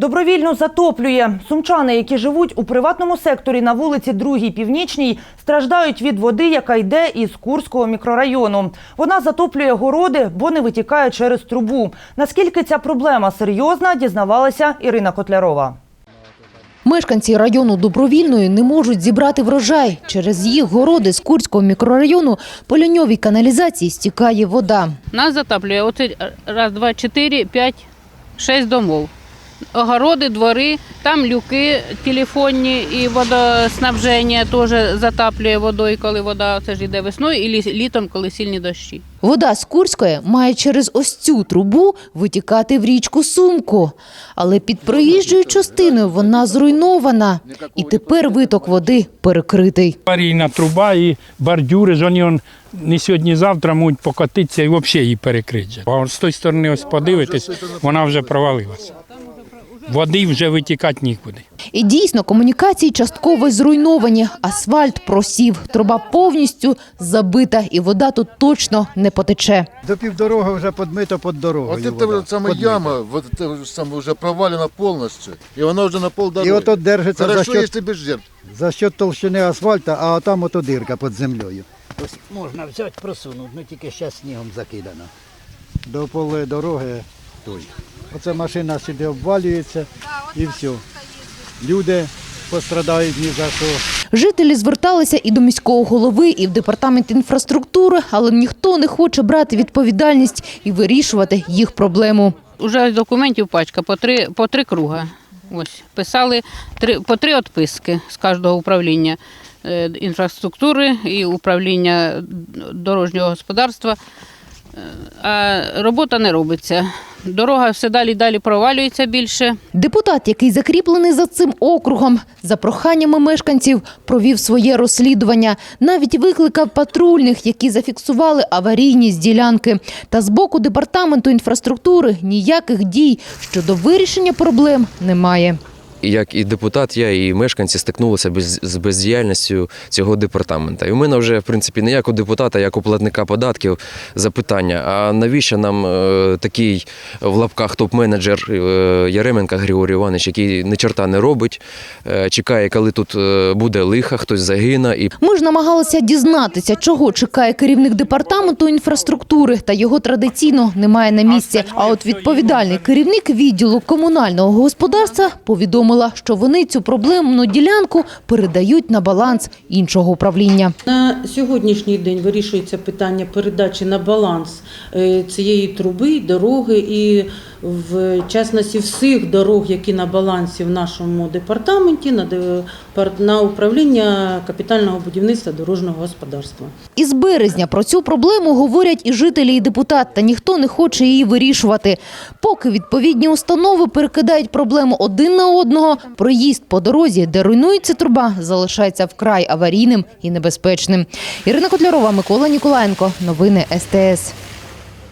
Добровільно затоплює. Сумчани, які живуть у приватному секторі на вулиці Другій Північній, страждають від води, яка йде із Курського мікрорайону. Вона затоплює городи, бо не витікає через трубу. Наскільки ця проблема серйозна, дізнавалася Ірина Котлярова. Мешканці району Добровільної не можуть зібрати врожай. Через їх городи з Курського мікрорайону по льоньовій каналізації стікає вода. Нас затоплює оце раз, два, чотири, п'ять, шість домов. Огороди, двори, там люки телефонні і водоснабження теж затаплює водою, коли вода це ж йде весною, і лі- літом, коли сильні дощі. Вода з Курської має через ось цю трубу витікати в річку Сумку. Але під проїжджою частиною вона зруйнована. І тепер виток води перекритий. Аварійна труба і бордюри, ж вони не сьогодні-завтра можуть покотитися і взагалі її перекрити. А з тої сторони ось подивитись, вона вже провалилася. Води вже витікати нікуди. І дійсно, комунікації частково зруйновані. Асфальт просів, труба повністю забита, і вода тут точно не потече. До півдороги вже подмито під дорогою. Вот это вода. вот самая яма, вот это уже самое уже провалена полностью, и она уже на пол дороги. І ото держиться за Хорошо, счет, если без жертв. за счет толщини асфальту, а там ото дирка під землею. Ось можна взяти, просунути, ну тільки зараз снігом закидано. До полої дороги той. Оце машина сюди обвалюється і все. Люди пострадають ні за що. Жителі зверталися і до міського голови, і в департамент інфраструктури, але ніхто не хоче брати відповідальність і вирішувати їх проблему. Уже ось документів пачка по три, по три круга. Ось писали три, по три відписки з кожного управління е, інфраструктури і управління дорожнього господарства. Е, А робота не робиться. Дорога все далі далі провалюється більше. Депутат, який закріплений за цим округом, за проханнями мешканців, провів своє розслідування. Навіть викликав патрульних, які зафіксували аварійність ділянки. Та з боку департаменту інфраструктури ніяких дій щодо вирішення проблем немає. Як і депутат, я і мешканці стикнулися без, з бездіяльністю цього департамента. І у мене вже, в принципі, не як у депутата, як у платника податків запитання: а навіщо нам е, такий в лапках топ-менеджер е, Яременка Григорій Іванович, який ні чорта не робить, е, чекає, коли тут е, буде лиха, хтось загине, і Ми ж намагалися дізнатися, чого чекає керівник департаменту інфраструктури, та його традиційно немає на місці. А от відповідальний керівник відділу комунального господарства повідомила, що вони цю проблемну ділянку передають на баланс іншого управління. На сьогоднішній день вирішується питання передачі на баланс е, цієї труби, дороги і в частності всіх дорог, які на балансі в нашому департаменті, на, управління капітального будівництва дорожнього господарства. Із березня про цю проблему говорять і жителі, і депутат, та ніхто не хоче її вирішувати. Поки відповідні установи перекидають проблему один на одного, проїзд по дорозі, де руйнується труба, залишається вкрай аварійним і небезпечним. Ірина Котлярова, Микола Ніколаєнко. Новини СТС.